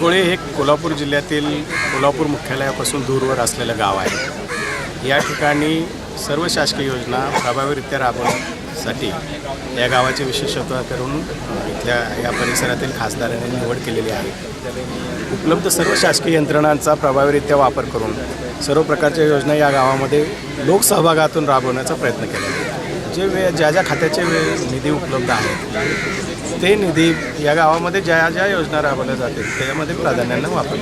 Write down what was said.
गोळे हे कोल्हापूर जिल्ह्यातील कोल्हापूर मुख्यालयापासून दूरवर असलेलं गाव आहे. या ठिकाणी सर्व शासकीय योजना प्रभावीरित्या साठी या गावाचे विशेषत्व करून इथल्या या परिसरातील खासदारांनी निवड केलेली आहे. उपलब्ध सर्व शासकीय यंत्रणांचा प्रभावीरित्या वापर करून सर्व प्रकारच्या योजना या गावामध्ये लोकसहभागातून राबवण्याचा प्रयत्न केला जे वे ज्या ज्या खात्याचे वे निधी उपलब्ध आहेत ते निधी या गावामध्ये ज्या ज्या योजना राबवल्या जातील त्याच्यामध्ये प्राधान्यानं वापर